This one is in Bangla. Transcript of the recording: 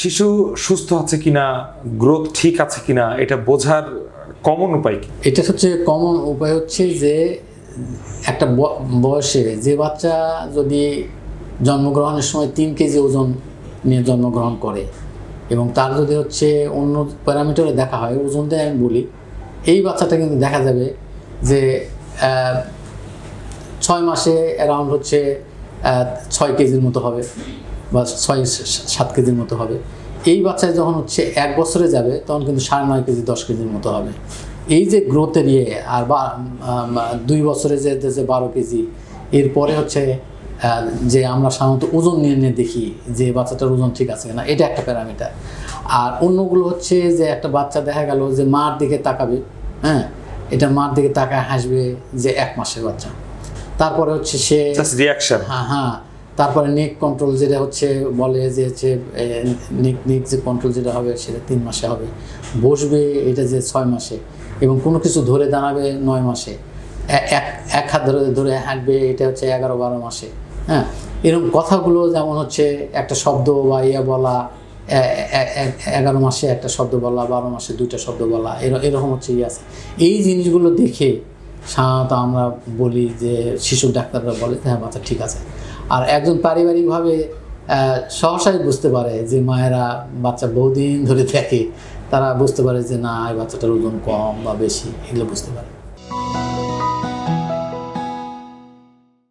শিশু সুস্থ আছে কিনা গ্রোথ ঠিক আছে কিনা, এটা বোঝার কমন উপায় কি? এটা হচ্ছে কমন উপায় হচ্ছে যে একটা বয়সে যে বাচ্চা যদি জন্মগ্রহণের সময় তিন কেজি ওজন নিয়ে জন্মগ্রহণ করে এবং তার যদি হচ্ছে অন্য প্যারামিটারে দেখা হয়, ওজন দিয়ে আমি বলি, এই বাচ্চাটা কিন্তু দেখা যাবে যে ছয় মাসে অ্যারাউন্ড হচ্ছে ছয় কেজির মতো হবে। বা ছয় সাত কেজির মতো হবে। এই বাচ্চা যখন হচ্ছে এক বছরে যাবে তখন কিন্তু সাড়ে নয় কেজি দশ কেজির মতো হবে। এই যে গ্রোথের ইয়ে আর বা দুই বছরে যে যে বারো কেজি এরপরে হচ্ছে যে আমরা সাধারণত ওজন নিয়ে নিয়ে দেখি যে বাচ্চাটার ওজন ঠিক আছে কিনা এটা একটা প্যারামিটার আর অন্যগুলো হচ্ছে যে একটা বাচ্চা দেখা গেল যে মার দিকে তাকাবে হ্যাঁ? এটা মার দিকে তাকায় হাসবে যে এক মাসের বাচ্চা। তারপরে হচ্ছে সে রিয়াকশন হ্যাঁ হ্যাঁ। তারপরে নেক কন্ট্রোল যেটা হচ্ছে, বলে যে হচ্ছে নেক নেক যে কন্ট্রোল যেটা হবে, সেটা তিন মাসে হবে। বসবে এটা যে ছয় মাসে এবং কোনো কিছু ধরে দাঁড়াবে নয় মাসে। এক এক হাত ধরে ধরে হাঁটবে, এটা হচ্ছে এগারো বারো মাসে হ্যাঁ? এরকম কথাগুলো যেমন হচ্ছে, একটা শব্দ বা ইয়ে বলা এগারো মাসে একটা শব্দ বলা, বারো মাসে দুইটা শব্দ বলা, এর- এরকম হচ্ছে ইয়ে আছে। এই জিনিসগুলো দেখে সাধারণত আমরা বলি যে শিশু ডাক্তাররা বলে হ্যাঁ বাচ্চা ঠিক আছে। আর একজন পারিবারিকভাবে সহসাই বুঝতে পারে যে মায়েরা বাচ্চা বহুদিন ধরে থাকে তারা বুঝতে পারে যে না, এই বাচ্চাটার ওজন কম বা বেশি, এগুলো বুঝতে পারে।